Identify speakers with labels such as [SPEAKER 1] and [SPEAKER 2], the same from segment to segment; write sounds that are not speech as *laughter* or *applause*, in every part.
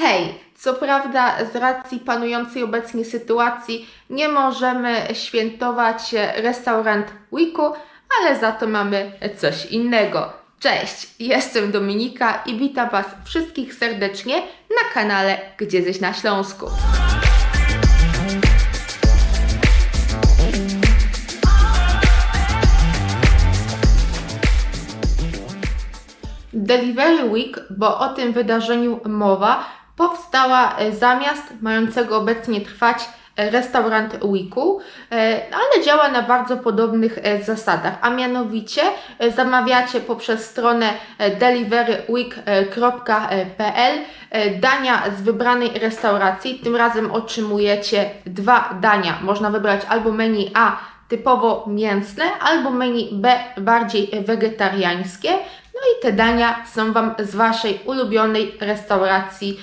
[SPEAKER 1] Hej, co prawda z racji panującej obecnie sytuacji nie możemy świętować e, restaurant weeku, ale za to mamy coś innego. Cześć, jestem Dominika i witam Was wszystkich serdecznie na kanale Gdzie Ześ na Śląsku. Delivery Week, bo o tym wydarzeniu mowa, powstała e, zamiast mającego obecnie trwać e, Restaurant Weeku, e, ale działa na bardzo podobnych zasadach, a mianowicie zamawiacie poprzez stronę deliveryweek.pl dania z wybranej restauracji. Tym razem otrzymujecie dwa dania. Można wybrać albo menu A typowo mięsne, albo menu B bardziej wegetariańskie. No i te dania są Wam z Waszej ulubionej restauracji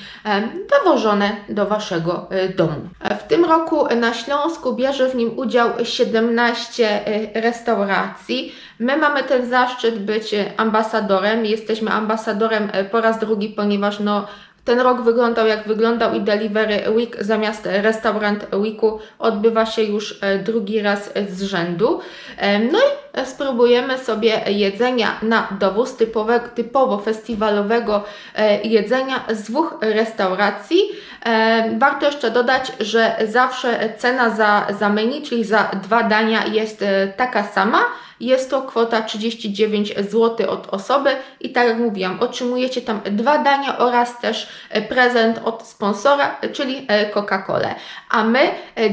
[SPEAKER 1] dowożone do Waszego e, domu. E, W tym roku na Śląsku bierze w nim udział 17 e, restauracji. My mamy ten zaszczyt być ambasadorem. Jesteśmy ambasadorem po raz drugi, ponieważ no, ten rok wyglądał jak wyglądał i Delivery Week zamiast Restaurant Weeku odbywa się już e, drugi raz z rzędu. E, No i spróbujemy sobie jedzenia na dowóz typowe, typowo festiwalowego e, jedzenia z dwóch restauracji. E, Warto jeszcze dodać, że zawsze cena za, za menu, czyli za dwa dania jest e, taka sama. Jest to kwota 39 zł od osoby i tak jak mówiłam, otrzymujecie tam dwa dania oraz też prezent od sponsora, czyli Coca-Colę. A my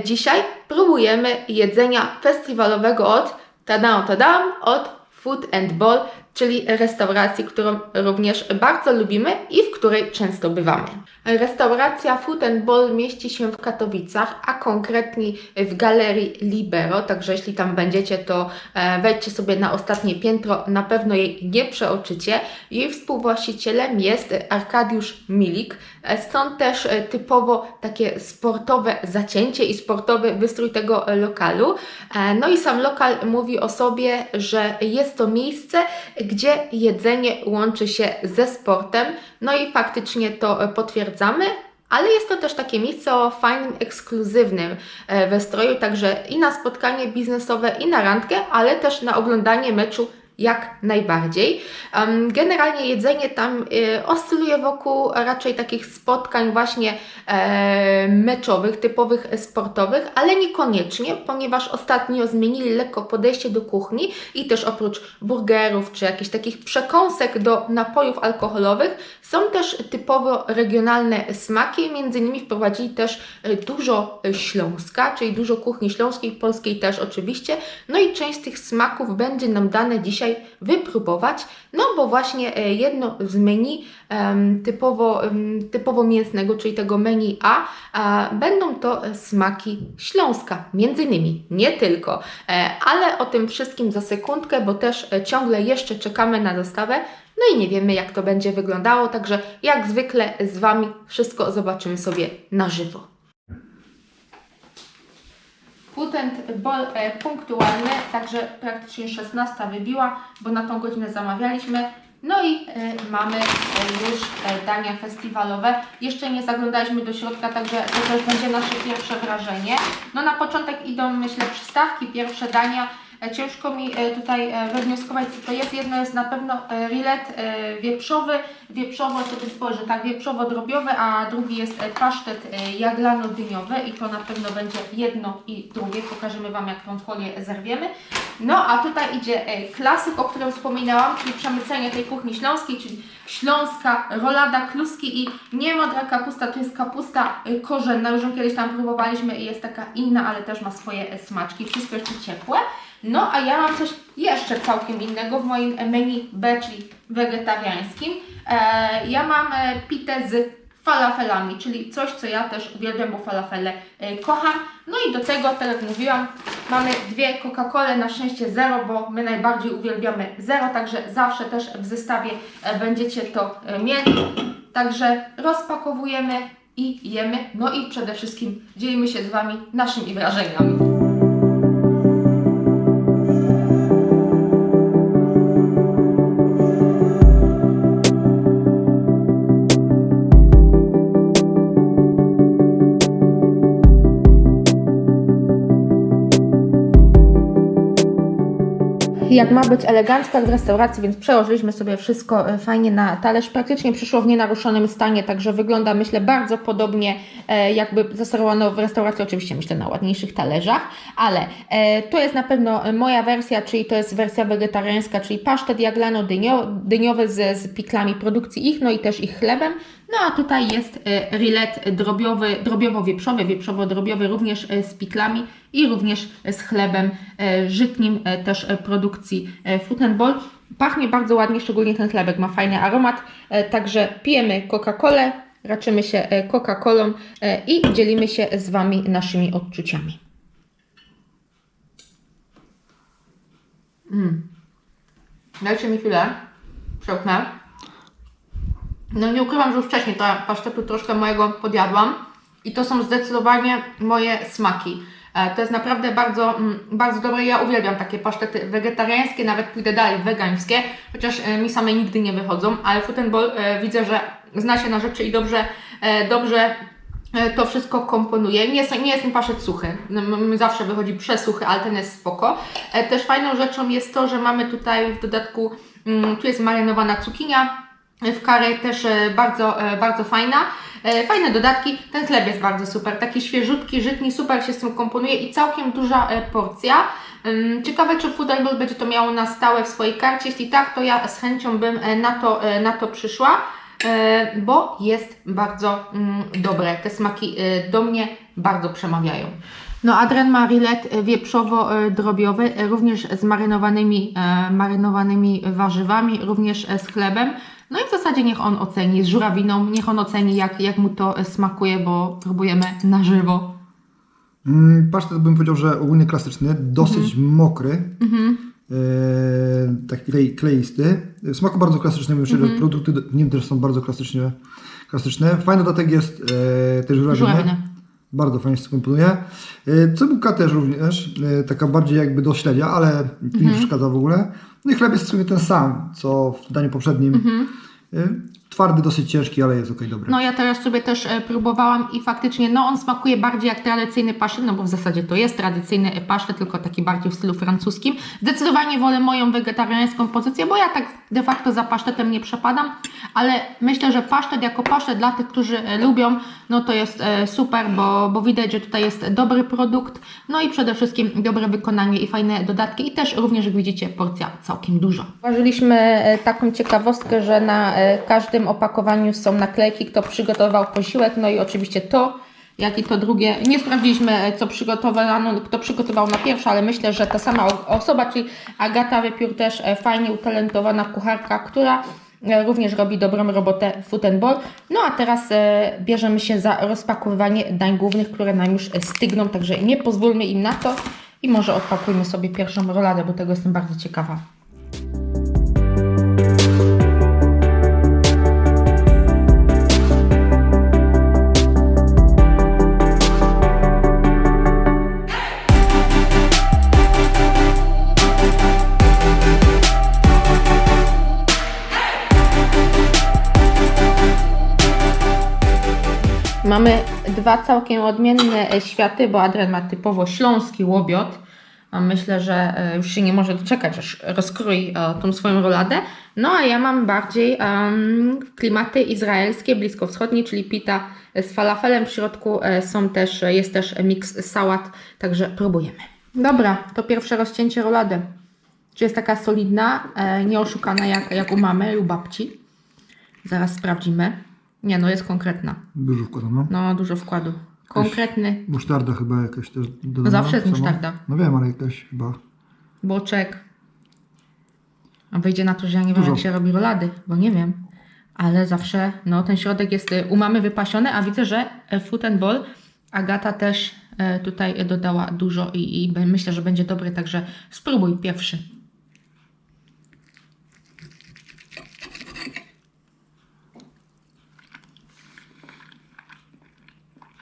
[SPEAKER 1] dzisiaj próbujemy jedzenia festiwalowego od tadam, tadam, od Food and Ball, czyli restauracji, którą również bardzo lubimy i w której często bywamy. Restauracja Food and Ball mieści się w Katowicach, a konkretnie w Galerii Libero, także jeśli tam będziecie, to e, wejdźcie sobie na ostatnie piętro, na pewno jej nie przeoczycie. Jej współwłaścicielem jest Arkadiusz Milik, e, stąd też e, typowo takie sportowe zacięcie i sportowy wystrój tego lokalu. No i sam lokal mówi o sobie, że jest to miejsce, gdzie jedzenie łączy się ze sportem, no i faktycznie to e, potwierdzamy. Ale jest to też takie miejsce o fajnym, ekskluzywnym e, wystroju, także i na spotkanie biznesowe, i na randkę, ale też na oglądanie meczu jak najbardziej. Generalnie jedzenie tam e, oscyluje wokół raczej takich spotkań właśnie e, meczowych, typowych sportowych, ale niekoniecznie, ponieważ ostatnio zmienili lekko podejście do kuchni i też oprócz burgerów czy jakichś takich przekąsek do napojów alkoholowych są też typowo regionalne smaki, między innymi wprowadzili też e, dużo e, śląska, czyli dużo kuchni śląskiej, polskiej też oczywiście, no i część z tych smaków będzie nam dane dzisiaj wypróbować, no bo właśnie e, jedno z menu typowo, typowo mięsnego, czyli tego menu A, będą to smaki Śląska, między innymi, nie tylko, E, ale o tym wszystkim za sekundkę, bo też e, ciągle jeszcze czekamy na dostawę, no i nie wiemy jak to będzie wyglądało, także jak zwykle z Wami wszystko zobaczymy sobie na żywo. Ball e, punktualny, także praktycznie 16 wybiła, bo na tą godzinę zamawialiśmy. No i e, mamy już e, dania festiwalowe. Jeszcze nie zaglądaliśmy do środka, także to też będzie nasze pierwsze wrażenie. No na początek idą, myślę, przystawki, pierwsze dania. E, Ciężko mi e, tutaj e, wywnioskować, co to jest. Jedno jest na pewno rilet wieprzowy, wieprzowo sobie spojrzę, tak, wieprzowo-drobiowy, a drugi jest pasztet jaglano-dyniowy i to na pewno będzie jedno i drugie. Pokażemy Wam, jak tą folię zerwiemy. No, a tutaj idzie klasyk, o którym wspominałam, czyli przemycenie tej kuchni śląskiej, czyli śląska rolada, kluski i niemodra kapusta, to jest kapusta korzenna, już kiedyś tam próbowaliśmy i jest taka inna, ale też ma swoje smaczki, wszystko jeszcze ciepłe. No, a ja mam coś jeszcze całkiem innego w moim menu B, czyli wegetariańskim. E, ja mam e, pitę z falafelami, czyli coś, co ja też uwielbiam, bo falafele e, kocham. No i do tego, tak jak mówiłam, mamy dwie Coca-Cole, na szczęście zero, bo my najbardziej uwielbiamy zero, także zawsze też w zestawie e, będziecie to e, mieli. Także rozpakowujemy i jemy, no i przede wszystkim dzielimy się z Wami naszymi wrażeniami. Jak ma być elegancko jak w restauracji, więc przełożyliśmy sobie wszystko e, fajnie na talerz. Praktycznie przyszło w nienaruszonym stanie, także wygląda myślę bardzo podobnie e, jakby zaserwowano w restauracji, oczywiście myślę na ładniejszych talerzach, ale e, to jest na pewno moja wersja, czyli to jest wersja wegetariańska, czyli pasztet jaglano-dyniowy z, z piklami produkcji ich, no i też ich chlebem. No a tutaj jest e, rilet drobiowy, drobiowo-wieprzowy, wieprzowo-drobiowy również e, z piklami i również z chlebem e, żytnim też produkcji Bowl. Pachnie bardzo ładnie, szczególnie ten chlebek ma fajny aromat, także pijemy Coca-Colę, raczymy się Coca-Colą i dzielimy się z Wami naszymi odczuciami. Mm. Dajcie mi chwilę, przełknę. No nie ukrywam, że już wcześniej to pasztetu troszkę mojego podjadłam i to są zdecydowanie moje smaki. E, To jest naprawdę bardzo, mm, bardzo dobre. Ja uwielbiam takie pasztety wegetariańskie, nawet pójdę dalej, wegańskie, chociaż e, mi same nigdy nie wychodzą, ale Bowl e, widzę, że zna się na rzeczy i dobrze, dobrze to wszystko komponuje. Nie jest, nie jest ten pasztet suchy. M- Zawsze wychodzi przesuchy, ale ten jest spoko. Też fajną rzeczą jest to, że mamy tutaj w dodatku, mm, tu jest marynowana cukinia, w kary też e, bardzo, e, bardzo fajna. E, Fajne dodatki. Ten chleb jest bardzo super. Taki świeżutki, żytni, super się z tym komponuje i całkiem duża porcja. Ym, Ciekawe, czy Food Bowl będzie to miało na stałe w swojej karcie. Jeśli tak, to ja z chęcią bym na to, na to przyszła, bo jest bardzo mm, dobre. Te smaki do mnie bardzo przemawiają. No, Adren ma rilet wieprzowo-drobiowy, również z marynowanymi, marynowanymi warzywami, również z chlebem. No i w zasadzie niech on oceni z żurawiną, niech on oceni jak, jak mu to e, smakuje, bo próbujemy na żywo.
[SPEAKER 2] Mm, Pasztet bym powiedział, że ogólnie klasyczny, dosyć mokry,
[SPEAKER 1] Mhm.
[SPEAKER 2] e, taki klei, kleisty. W smaku bardzo klasycznym, myślę,
[SPEAKER 1] Mhm.
[SPEAKER 2] że produkty w nim też są bardzo klasycznie, klasyczne. Fajny dodatek jest e, też żurawiny. Bardzo fajnie się komponuje. E, Cebulka też również, taka bardziej jakby do śledzia, ale to
[SPEAKER 1] Mhm.
[SPEAKER 2] nie przeszkadza w ogóle. No i chleb jest w sumie ten sam, co w daniu poprzednim. E, Twardy, dosyć ciężki, ale jest ok, dobry.
[SPEAKER 1] No ja teraz sobie też e, próbowałam i faktycznie no on smakuje bardziej jak tradycyjny pasztet, no bo w zasadzie to jest tradycyjny e, pasztet, tylko taki bardziej w stylu francuskim. Zdecydowanie wolę moją wegetariańską pozycję, bo ja tak de facto za pasztetem nie przepadam, ale myślę, że pasztet jako pasztet dla tych, którzy e, lubią, no to jest e, super, bo, bo widać, że tutaj jest dobry produkt, no i przede wszystkim dobre wykonanie i fajne dodatki i też również jak widzicie porcja całkiem duża. Zważyliśmy e, taką ciekawostkę, że na e, każdym opakowaniu są naklejki, kto przygotował posiłek, no i oczywiście to, jak i to drugie. Nie sprawdziliśmy, e, co przygotowano, kto przygotował na pierwsze, ale myślę, że ta sama osoba, czyli Agata Wypiór, też e, fajnie utalentowana kucharka, która e, również robi dobrą robotę Food. No a teraz bierzemy się za rozpakowywanie dań głównych, które nam już stygną, także nie pozwólmy im na to i może odpakujmy sobie pierwszą roladę, bo tego jestem bardzo ciekawa. Mamy dwa całkiem odmienne e, światy, bo Adrian ma typowo śląski łobiot. Myślę, że e, już się nie może doczekać, aż rozkroi e, tą swoją roladę. No a ja mam bardziej em, klimaty izraelskie, bliskowschodnie, czyli pita z falafelem. W środku są też, jest też miks sałat, także próbujemy. Dobra, to pierwsze rozcięcie rolady. Czy jest taka solidna, nieoszukana jak, jak u mamy, u babci? Zaraz sprawdzimy. Nie, no jest konkretna.
[SPEAKER 2] Dużo wkładam, no.
[SPEAKER 1] No, dużo wkładu. Konkretny
[SPEAKER 2] Musztarda chyba jakaś też dodana.
[SPEAKER 1] No zawsze jest
[SPEAKER 2] sama?
[SPEAKER 1] musztarda.
[SPEAKER 2] No wiem, ale jakaś chyba.
[SPEAKER 1] boczek. A wyjdzie na to, że ja nie wiem,
[SPEAKER 2] Dużo.
[SPEAKER 1] jak się robi rolady, bo nie wiem. Ale zawsze, no, ten środek jest y, u mamy wypasiony, a widzę, że e, and Bowl Agata też e, tutaj dodała dużo i, i be- myślę, że będzie dobry, także spróbuj pierwszy.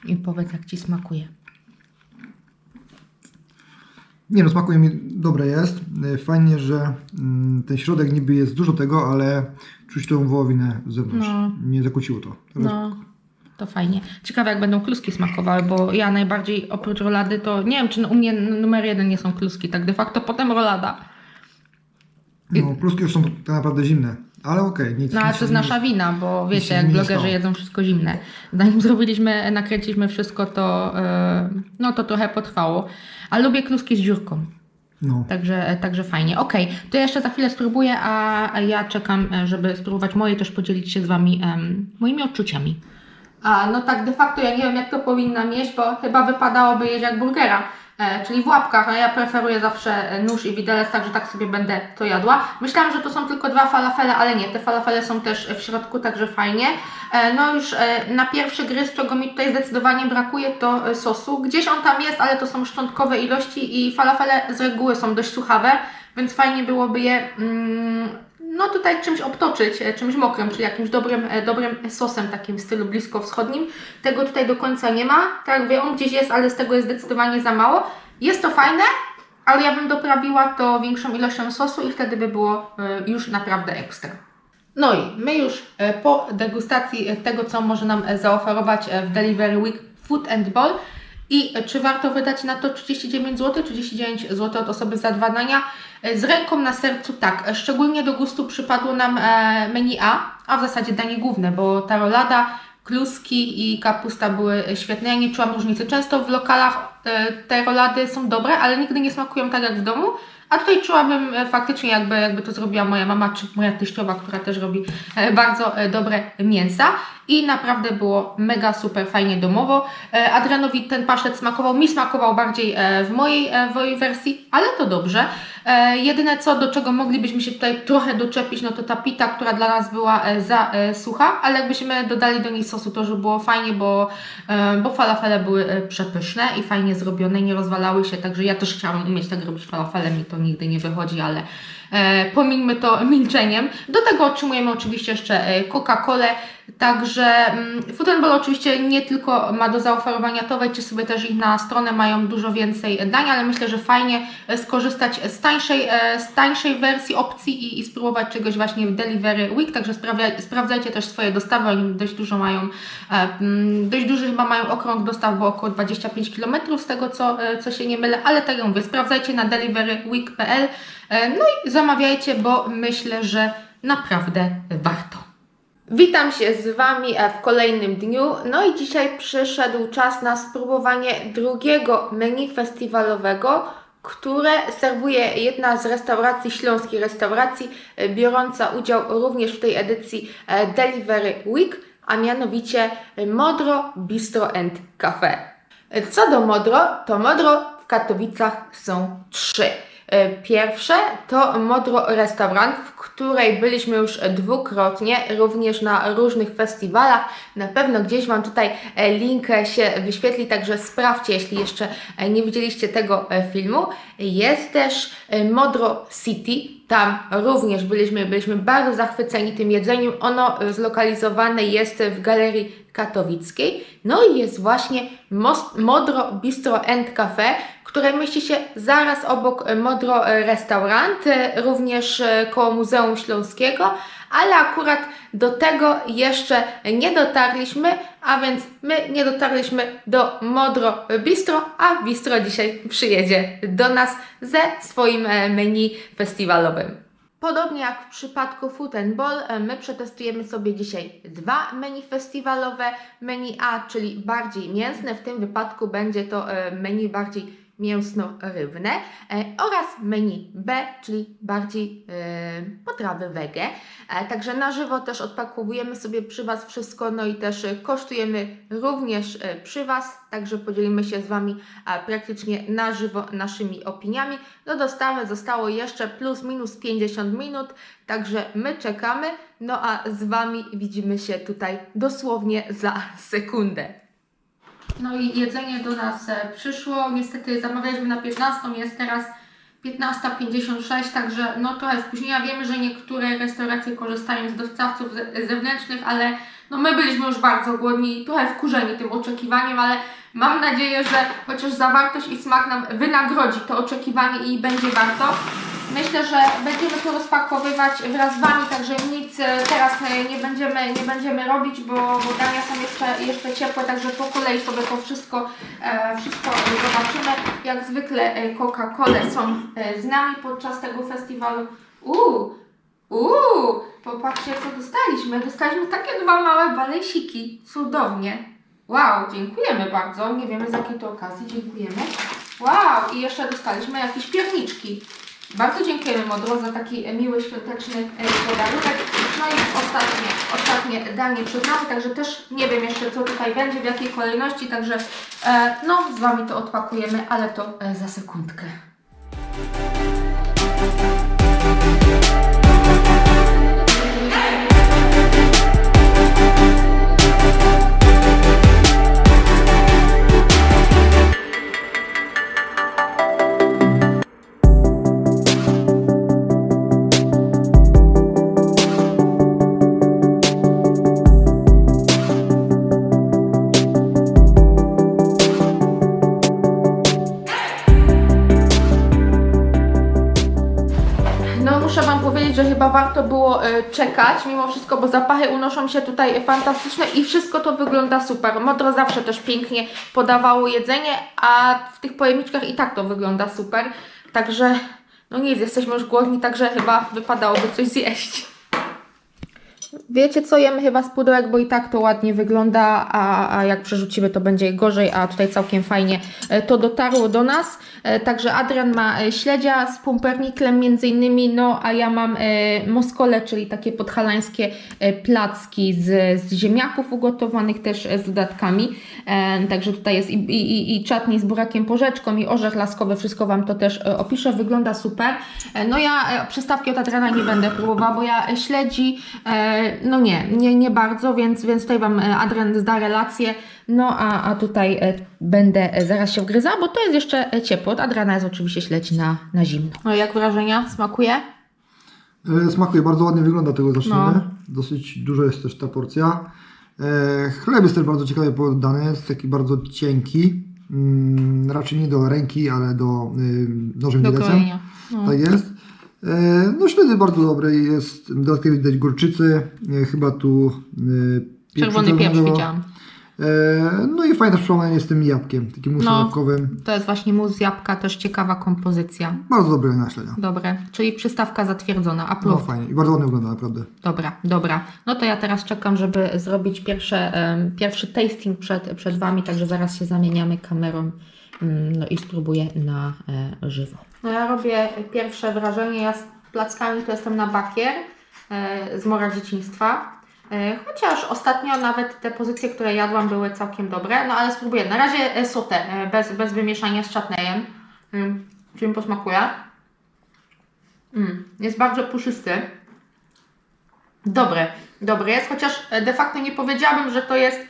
[SPEAKER 1] I powiedz, jak Ci smakuje.
[SPEAKER 2] Nie no, smakuje mi, dobre jest. E, Fajnie, że mm, ten środek niby jest dużo tego, ale czuć tą wołowinę z zewnątrz.
[SPEAKER 1] No.
[SPEAKER 2] Nie zakłóciło to.
[SPEAKER 1] No, to fajnie. Ciekawe, jak będą kluski smakowały, bo ja najbardziej oprócz rolady to nie wiem, czy u mnie numer jeden nie są kluski, tak de facto potem rolada.
[SPEAKER 2] No, pluski już są tak naprawdę zimne, ale okej, nic.
[SPEAKER 1] No ale to jest nasza wina, bo wiecie, jak blogerzy jedzą wszystko zimne. Zanim *laughs* zrobiliśmy, nakręciliśmy wszystko, to e, no to trochę potrwało. A lubię kluski z dziurką.
[SPEAKER 2] No,
[SPEAKER 1] Także, także fajnie. Okej, to ja jeszcze za chwilę spróbuję, a, a ja czekam, e, żeby spróbować moje, też podzielić się z Wami moimi odczuciami. A, no tak, de facto ja nie wiem, jak to powinnam jeść, bo chyba wypadałoby jeść jak burgera, czyli w łapkach, a ja preferuję zawsze e, nóż i widelec, także tak sobie będę to jadła. Myślałam, że to są tylko dwa falafele, ale nie, te falafele są też w środku, także fajnie. E, no już e, na pierwszy gryz, czego mi tutaj zdecydowanie brakuje, to e, sosu. Gdzieś on tam jest, ale to są szczątkowe ilości i falafele z reguły są dość suchawe, więc fajnie byłoby je mm, no tutaj czymś obtoczyć, e, czymś mokrym, czyli jakimś dobrym, e, dobrym sosem takim w stylu bliskowschodnim. Tego tutaj do końca nie ma. Tak wie, on gdzieś jest, ale z tego jest zdecydowanie za mało. Jest to fajne, ale ja bym doprawiła to większą ilością sosu i wtedy by było e, już naprawdę ekstra. No i my już po degustacji tego, co może nam zaoferować w Delivery Week Food and Ball i czy warto wydać na to 39 zł, 39 zł od osoby za dwa dania? Z ręką na sercu tak, szczególnie do gustu przypadło nam e, menu A, a w zasadzie danie główne, bo ta rolada, kluski i kapusta były świetne. Ja nie czułam różnicy. Często w lokalach e, te rolady są dobre, ale nigdy nie smakują tak jak w domu. A tutaj czułabym e, faktycznie jakby, jakby to zrobiła moja mama czy moja teściowa, która też robi e, bardzo e, dobre mięsa. I naprawdę było mega super fajnie domowo. Adrianowi ten pasztet smakował, mi smakował bardziej w mojej, w mojej wersji, ale to dobrze. Jedyne co, do czego moglibyśmy się tutaj trochę doczepić, no to ta pita, która dla nas była za sucha, ale jakbyśmy dodali do niej sosu, to już by było fajnie, bo, bo falafele były przepyszne i fajnie zrobione, nie rozwalały się, także ja też chciałam umieć tak robić falafele, mi to nigdy nie wychodzi, ale e, to milczeniem. Do tego otrzymujemy oczywiście jeszcze e, Coca-Colę, także mm, Food and Ball oczywiście nie tylko ma do zaoferowania to, wejdźcie sobie też ich na stronę, mają dużo więcej dań, ale myślę, że fajnie e, skorzystać z tańszej, e, z tańszej wersji opcji i, i spróbować czegoś właśnie w Delivery Week, także sprawdzaj, sprawdzajcie też swoje dostawy, oni dość dużo mają, e, mm, dość duży chyba mają okrąg dostaw, bo około 25 km z tego co, co się nie mylę, ale tak jak mówię, sprawdzajcie na deliveryweek.pl no i zamawiajcie, bo myślę, że naprawdę warto. Witam się z Wami e, w kolejnym dniu. No i dzisiaj przyszedł czas na spróbowanie drugiego menu festiwalowego, które serwuje jedna z restauracji, śląskich restauracji, e, biorąca udział również w tej edycji e, Delivery Week, a mianowicie Modro Bistro and Cafe. Co do Modro, to Modro w Katowicach są trzy. E, Pierwsze to Modro Restaurant, w której byliśmy już dwukrotnie, również na różnych festiwalach. Na pewno gdzieś Wam tutaj e, link się wyświetli, także sprawdźcie, jeśli jeszcze e, nie widzieliście tego filmu. Jest też Modro City, tam również byliśmy, byliśmy bardzo zachwyceni tym jedzeniem. Ono zlokalizowane jest w Galerii Katowickiej. No i jest właśnie Modro Bistro and Cafe, które mieści się zaraz obok e, Modro e, Restaurant, e, również koło Muzeum Śląskiego, ale akurat do tego jeszcze nie dotarliśmy, a więc my nie dotarliśmy do Modro Bistro, a Bistro dzisiaj przyjedzie do nas ze swoim menu festiwalowym. Podobnie jak w przypadku Food and Ball, my przetestujemy sobie dzisiaj dwa menu festiwalowe. Menu A, czyli bardziej mięsne, w tym wypadku będzie to menu bardziej mięsno-rybne e, oraz menu B, czyli bardziej e, potrawy wege. E, Także na żywo też odpakowujemy sobie przy Was wszystko, no i też kosztujemy również przy Was, także podzielimy się z Wami praktycznie na żywo naszymi opiniami. Do dostawy zostało jeszcze plus minus 50 minut, także my czekamy, no a z Wami widzimy się tutaj dosłownie za sekundę. No i jedzenie do nas e, przyszło. Niestety zamawialiśmy na 15, jest teraz 15.56, także no trochę spóźnienia. Wiemy, że niektóre restauracje korzystają z dostawców ze- zewnętrznych, ale no my byliśmy już bardzo głodni i trochę wkurzeni tym oczekiwaniem, ale mam nadzieję, że chociaż zawartość i smak nam wynagrodzi to oczekiwanie i będzie warto. Myślę, że będziemy to rozpakowywać wraz z Wami, także nic e, teraz e, nie będziemy, nie będziemy robić, bo, bo dania są jeszcze, jeszcze ciepłe, także po kolei sobie to wszystko, e, wszystko zobaczymy. Jak zwykle Coca-Cola są z nami podczas tego festiwalu. Uuu, uuu, popatrzcie co dostaliśmy. Dostaliśmy takie dwa małe balesiki. Cudownie. Wow, dziękujemy bardzo. Nie wiemy z jakiej to okazji. Dziękujemy. Wow, i jeszcze dostaliśmy jakieś pierniczki. Bardzo dziękujemy Modro za taki e, miły, świąteczny e, podarunek. No i ostatnie, ostatnie danie przed nami, także też nie wiem jeszcze co tutaj będzie, w jakiej kolejności, także e, no z Wami to odpakujemy, ale to za sekundkę. Czekać mimo wszystko, bo zapachy unoszą się tutaj fantastyczne i wszystko to wygląda super. Modro zawsze też pięknie podawało jedzenie, a w tych pojemniczkach i tak to wygląda super. Także no nic, jesteśmy już głodni, także chyba wypadałoby coś zjeść. Wiecie co, jemy chyba z pudełek, bo i tak to ładnie wygląda, a, a jak przerzucimy to będzie gorzej, a tutaj całkiem fajnie e, to dotarło do nas. E, Także Adrian ma e, śledzia z pumperniklem między innymi, no a ja mam moskole, czyli takie podhalańskie placki z, z ziemniaków ugotowanych też z dodatkami. Także tutaj jest i, i, i- czatni z burakiem porzeczką i orzech laskowy, wszystko Wam to też opiszę, wygląda super. No ja przystawki od Adriana nie będę próbowała, bo ja śledzi, no nie, nie, nie bardzo, więc, więc tutaj Wam e, Adrian zda relację, no a, a tutaj e, będę e, zaraz się wgryzała, bo to jest jeszcze ciepło. Od Adriana jest oczywiście śledź na, na zimno. No jak wrażenia? Smakuje?
[SPEAKER 2] E, Smakuje, bardzo ładnie wygląda tego zaczniemy.
[SPEAKER 1] No.
[SPEAKER 2] Dosyć duża jest też ta porcja. E, Chleb jest też bardzo ciekawie poddany, jest taki bardzo cienki. Mm, raczej nie do ręki, ale do y, nożem
[SPEAKER 1] Do
[SPEAKER 2] widelcem.
[SPEAKER 1] No.
[SPEAKER 2] Tak jest. E, No śledzę bardzo dobre jest dodatkowo widać górczycy, e, chyba tu e,
[SPEAKER 1] Czerwony pieprz widziałam.
[SPEAKER 2] No i fajne przełamanie z tym jabłkiem, takim musem
[SPEAKER 1] No.
[SPEAKER 2] jabłkowym.
[SPEAKER 1] To jest właśnie mus jabłka, też ciekawa kompozycja.
[SPEAKER 2] Bardzo dobre na śledzia.
[SPEAKER 1] Dobre, czyli przystawka zatwierdzona, a
[SPEAKER 2] No fajnie i bardzo ładnie wygląda naprawdę.
[SPEAKER 1] Dobra, dobra. No to ja teraz czekam, żeby zrobić pierwsze, em, pierwszy tasting przed, przed Wami, także zaraz się zamieniamy kamerą mm, no i spróbuję na e, żywo. No ja robię pierwsze wrażenie, ja z plackami to jestem na bakier e, z mora dzieciństwa. E, Chociaż ostatnio nawet te pozycje, które jadłam były całkiem dobre, no ale spróbuję. Na razie e, sotę, bez, bez wymieszania z czatnejem. Mm, Czy mi posmakuje? Mm, jest bardzo puszysty. Dobry, dobry jest, chociaż de facto nie powiedziałabym, że to jest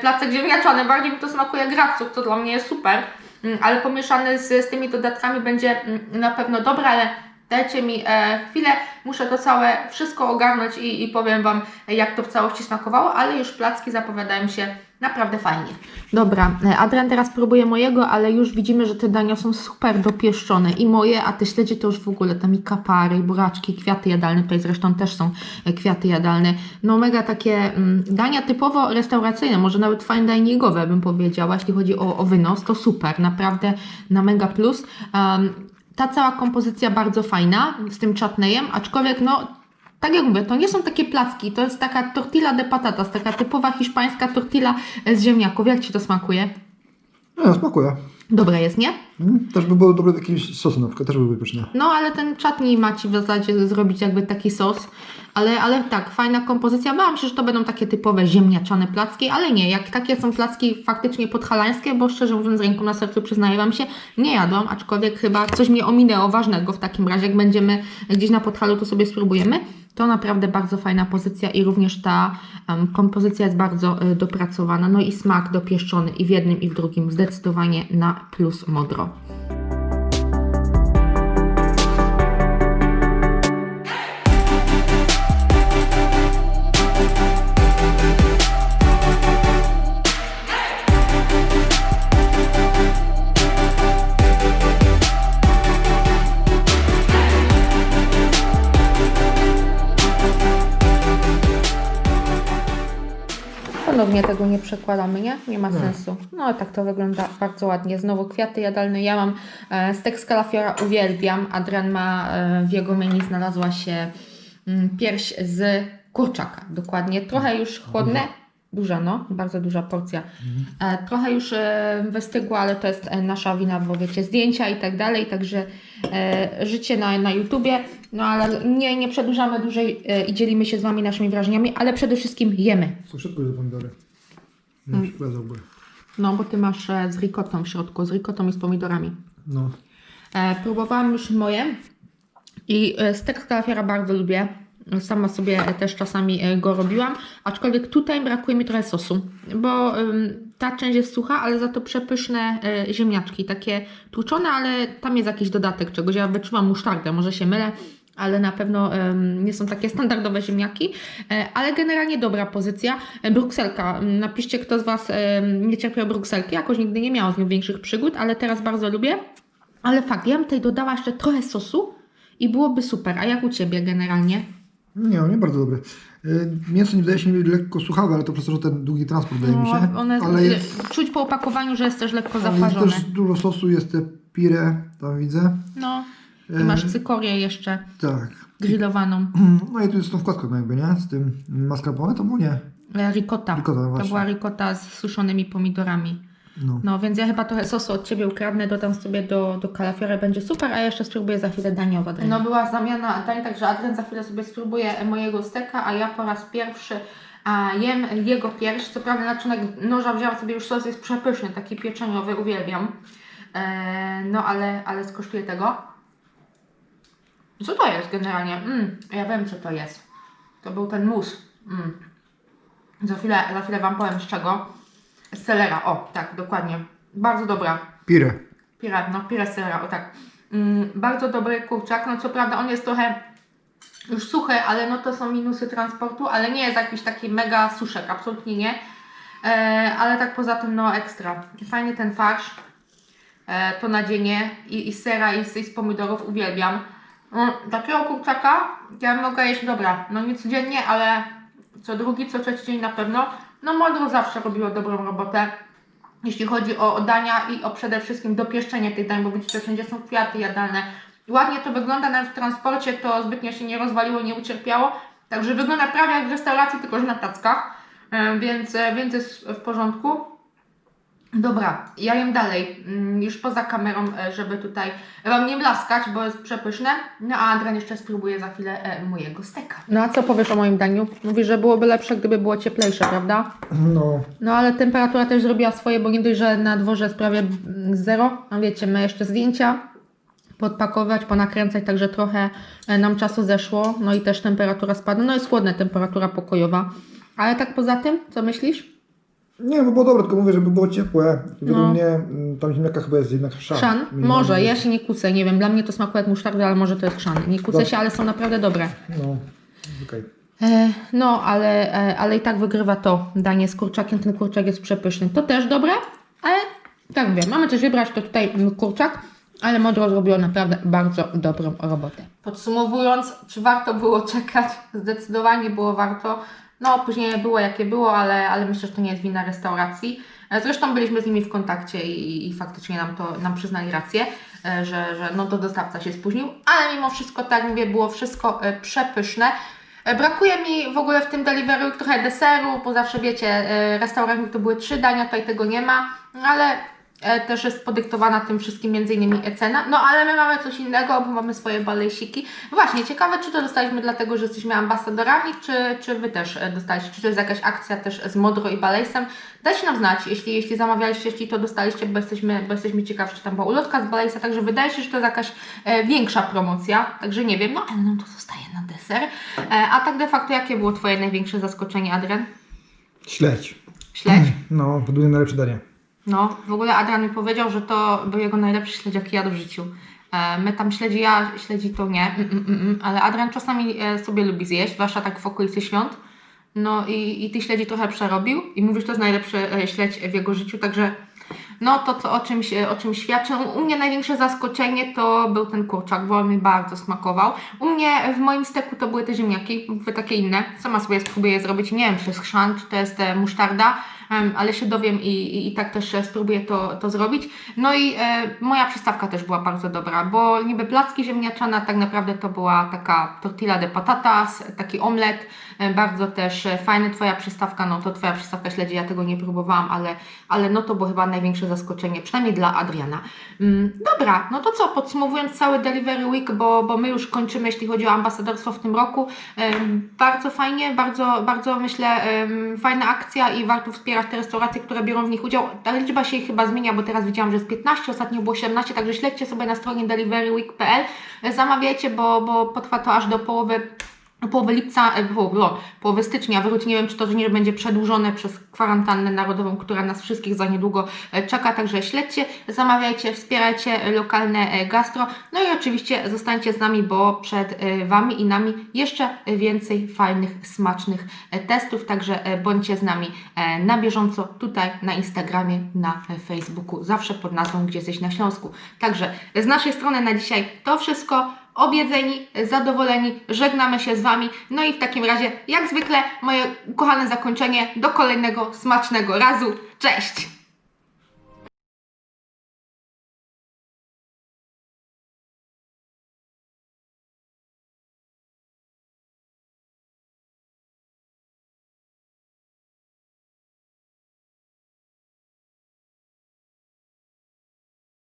[SPEAKER 1] placek ziemniaczany, bardziej mi to smakuje grawców, co dla mnie jest super, Mm, ale pomieszany z, z tymi dodatkami będzie mm, na pewno dobre, ale dajcie mi e, chwilę, muszę to całe wszystko ogarnąć i, i powiem Wam, jak to w całości smakowało, ale już placki zapowiadają się naprawdę fajnie. Dobra, e, Adrian teraz próbuje mojego, ale już widzimy, że te dania są super dopieszczone i moje, a te śledzie to już w ogóle, tam i kapary, i buraczki, kwiaty jadalne, tutaj zresztą też są e, kwiaty jadalne. No mega takie mm, dania typowo restauracyjne, może nawet fine diningowe bym powiedziała, jeśli chodzi o, o wynos, to super, naprawdę na mega plus. Um, ta cała kompozycja bardzo fajna z tym chutneyem, aczkolwiek no tak jak mówię, to nie są takie placki, to jest taka tortilla de patatas, taka typowa hiszpańska tortilla z ziemniaków. Jak Ci to smakuje?
[SPEAKER 2] No, smakuje.
[SPEAKER 1] Dobre jest, nie?
[SPEAKER 2] Mm, Też by było dobre z jakimś sosem na przykład, też byłyby pyszne.
[SPEAKER 1] No, ale ten chutney ma Ci w zasadzie zrobić jakby taki sos. Ale, ale tak, fajna kompozycja. Bałam się, że to będą takie typowe ziemniaczane placki, ale nie. Jak takie są placki faktycznie podhalańskie, bo szczerze mówiąc, z ręką na sercu przyznaję Wam się, nie jadłam, aczkolwiek chyba coś mnie ominęło ważnego w takim razie. Jak będziemy gdzieś na podhalu, to sobie spróbujemy. To naprawdę bardzo fajna pozycja i również ta kompozycja jest bardzo y, dopracowana. No i smak dopieszczony i w jednym i w drugim zdecydowanie na plus modro. 嗯。Ponownie tego nie przekładamy, nie? Nie ma
[SPEAKER 2] Nie.
[SPEAKER 1] sensu. No tak to wygląda bardzo ładnie. Znowu kwiaty jadalne. Ja mam e, stek z kalafiora, uwielbiam. Adrian ma e, w jego menu znalazła się mm, pierś z kurczaka. Dokładnie. Trochę już chłodne. Duża, no, bardzo duża porcja. E, trochę już e, wystygła, ale to jest e, nasza wina, bo wiecie, zdjęcia i tak dalej, także życie na, na YouTubie, no ale nie, nie przedłużamy dłużej i dzielimy się z Wami naszymi wrażeniami, ale przede wszystkim jemy.
[SPEAKER 2] Są szybko te pomidory. Nie
[SPEAKER 1] Mm. No, bo Ty masz z ricotą w środku, z ricotą i z pomidorami.
[SPEAKER 2] No.
[SPEAKER 1] Próbowałam już moje i stek z kalafiora bardzo lubię. Sama sobie też czasami e, go robiłam, aczkolwiek tutaj brakuje mi trochę sosu, bo ta część jest sucha, ale za to przepyszne e, ziemniaczki, takie tłuczone, ale tam jest jakiś dodatek czegoś. Ja wyczuwam musztardę, może się mylę, ale na pewno nie są takie standardowe ziemniaki, e, ale generalnie dobra pozycja. Brukselka, napiszcie kto z Was nie cierpiał brukselki, jakoś nigdy nie miałam z nią większych przygód, ale teraz bardzo lubię. Ale fakt, ja bym tutaj dodała jeszcze trochę sosu i byłoby super. A jak u Ciebie generalnie?
[SPEAKER 2] Nie, nie bardzo dobry. Y, Mięso nie wydaje się mi lekko suchawe, ale to przez to, że ten długi transport wydaje mi się.
[SPEAKER 1] No, one,
[SPEAKER 2] ale jest,
[SPEAKER 1] Czuć po opakowaniu, że jest też lekko
[SPEAKER 2] ale jest
[SPEAKER 1] zaparzone.
[SPEAKER 2] też dużo sosu, jest te pire, tam widzę.
[SPEAKER 1] No, i
[SPEAKER 2] E,
[SPEAKER 1] masz cykorię jeszcze
[SPEAKER 2] Tak.
[SPEAKER 1] grillowaną. *clears throat*
[SPEAKER 2] No i tu jest tą wkładką jakby, nie? Z tym mascarpone to było nie.
[SPEAKER 1] E, Ricotta.
[SPEAKER 2] Ricotta,
[SPEAKER 1] to była ricotta z suszonymi pomidorami.
[SPEAKER 2] No.
[SPEAKER 1] No, więc ja chyba trochę sosu od Ciebie ukradnę, dodam sobie do, do kalafiora, będzie super, a jeszcze spróbuję za chwilę dania od Adriana. No była zamiana dań, także Adrian za chwilę sobie spróbuje mojego steka, a ja po raz pierwszy a, jem jego pierś. Co prawda naczynek noża wzięłam sobie już sos, jest przepyszny, taki pieczeniowy, uwielbiam. E, no ale, ale skosztuję tego. Co to jest generalnie? Mm, ja wiem co to jest. To był ten mus. Mm. Za chwilę, za chwilę Wam powiem z czego. Z selera, o tak, dokładnie. Bardzo dobra.
[SPEAKER 2] Pire.
[SPEAKER 1] Pire, no pire z selera, o tak. Mm, bardzo dobry kurczak, no co prawda on jest trochę już suchy, ale no to są minusy transportu, ale nie jest jakiś taki mega suszek, absolutnie nie. E, ale tak poza tym, no ekstra. Fajny ten farsz, e, to nadzienie i, i z sera i z, i z pomidorów uwielbiam. No, takiego kurczaka ja mogę jeść, dobra, no nie codziennie, ale co drugi, co trzeci dzień na pewno. No Modro zawsze robiło dobrą robotę, jeśli chodzi o, o dania i o przede wszystkim dopieszczenie tych dań, bo widzicie, wszędzie są kwiaty jadalne. Ładnie to wygląda, nawet w transporcie to zbytnio się nie rozwaliło, nie ucierpiało. Także wygląda prawie jak w restauracji, tylko że na tackach, E, więc, e, więc jest w porządku. Dobra, ja jem dalej, mm, już poza kamerą, e, żeby tutaj Wam nie blaskać, bo jest przepyszne. No a Adrian jeszcze spróbuje za chwilę e, mojego steka. No a co powiesz o moim daniu? Mówisz, że byłoby lepsze, gdyby było cieplejsze, prawda?
[SPEAKER 2] No.
[SPEAKER 1] No ale temperatura też zrobiła swoje, bo nie dość, że na dworze jest prawie mm, zero. A wiecie, my jeszcze zdjęcia podpakować, ponakręcać, także trochę e, nam czasu zeszło. No i też temperatura spadła. No jest chłodna temperatura pokojowa. Ale tak poza tym, co myślisz?
[SPEAKER 2] Nie, bo było dobre, tylko mówię, żeby było ciepłe. Według
[SPEAKER 1] No.
[SPEAKER 2] mnie mm, tam ziemniaka chyba jest jednak szan. Minimalnie.
[SPEAKER 1] Może, ja się nie kłócę, nie wiem. Dla mnie to smakuje jak musztarda, ale może to jest chrzan. Nie kłócę
[SPEAKER 2] Dobrze.
[SPEAKER 1] się, ale są naprawdę dobre.
[SPEAKER 2] No, okej.
[SPEAKER 1] E, no, ale, e, ale i tak wygrywa to danie z kurczakiem. Ten kurczak jest przepyszny. To też dobre, ale tak mówię, mamy coś wybrać, to tutaj mm, kurczak, ale Modro zrobiło naprawdę bardzo dobrą robotę. Podsumowując, czy warto było czekać? Zdecydowanie było warto. No, później było jakie było, ale, ale myślę, że to nie jest wina restauracji. E, Zresztą byliśmy z nimi w kontakcie i, i faktycznie nam to nam przyznali rację, e, że, że no to dostawca się spóźnił, ale mimo wszystko, tak mówię, było wszystko e, przepyszne. Brakuje mi w ogóle w tym delivery trochę deseru, bo zawsze wiecie, restauracji to były trzy dania, tutaj tego nie ma, ale też jest podyktowana tym wszystkim między innymi cena. No ale my mamy coś innego, bo mamy swoje balejsiki. Właśnie, ciekawe czy to dostaliśmy dlatego, że jesteśmy ambasadorami, czy, czy Wy też e, dostaliście, czy to jest jakaś akcja też z Modro i Balejsem. Dajcie nam znać, jeśli, jeśli zamawialiście, jeśli to dostaliście, bo jesteśmy, bo jesteśmy ciekawi, czy tam była ulotka z Balejsa, także wydaje się, że to jest jakaś e, większa promocja, także nie wiem, no ale nam to zostaje na deser. E, a tak de facto, jakie było Twoje największe zaskoczenie, Adrian?
[SPEAKER 2] Śledź.
[SPEAKER 1] Śledź?
[SPEAKER 2] No, buduję najlepsze danie.
[SPEAKER 1] No, w ogóle Adrian mi powiedział, że to był jego najlepszy śledź, jaki jadł w życiu. E, my tam śledzi, ja śledzi to nie, mm, mm, mm, ale Adrian czasami e, sobie lubi zjeść, zwłaszcza tak w okolicy świąt. No i, i ty śledzi trochę przerobił i mówisz, to jest najlepszy e, śledź w jego życiu, także no to co, o, czymś, o czym świadczy. U mnie największe zaskoczenie to był ten kurczak, bo on mi bardzo smakował. U mnie w moim steku to były te ziemniaki, wy takie inne. Sama sobie spróbuję zrobić. Nie wiem, czy jest chrzan, czy to jest e, musztarda, ale się dowiem i, i, i tak też e, spróbuję to, to zrobić. No i e, moja przystawka też była bardzo dobra, bo niby placki ziemniaczane, a tak naprawdę to była taka tortilla de patatas, taki omlet. E, Bardzo też e, fajny Twoja przystawka, no to Twoja przystawka śledzi, ja tego nie próbowałam, ale, ale no to było chyba największe zaskoczenie, przynajmniej dla Adriana. Mm, dobra, no to co, podsumowując cały Delivery Week, bo, bo my już kończymy, jeśli chodzi o ambasadorstwo w tym roku. Bardzo fajnie, bardzo, bardzo myślę fajna akcja i warto wspierać te restauracje, które biorą w nich udział. Ta liczba się chyba zmienia, bo teraz widziałam, że jest 15, ostatnio było 17, także śledźcie sobie na stronie deliveryweek.pl, zamawiajcie, bo, bo potrwa to aż do połowy połowy lipca, e, po- po- połowy stycznia, wróć, nie wiem czy to nie będzie przedłużone przez kwarantannę narodową, która nas wszystkich za niedługo e, czeka, także śledźcie, zamawiajcie, wspierajcie e, lokalne gastro, no i oczywiście zostańcie z nami, bo przed Wami i nami jeszcze więcej fajnych, smacznych testów, także bądźcie z nami na bieżąco tutaj na Instagramie, na Facebooku, zawsze pod nazwą Gdzie jesteś na Śląsku. Także z naszej strony na dzisiaj to wszystko objedzeni, zadowoleni, żegnamy się z Wami. No i w takim razie, jak zwykle, moje ukochane zakończenie do kolejnego smacznego razu. Cześć!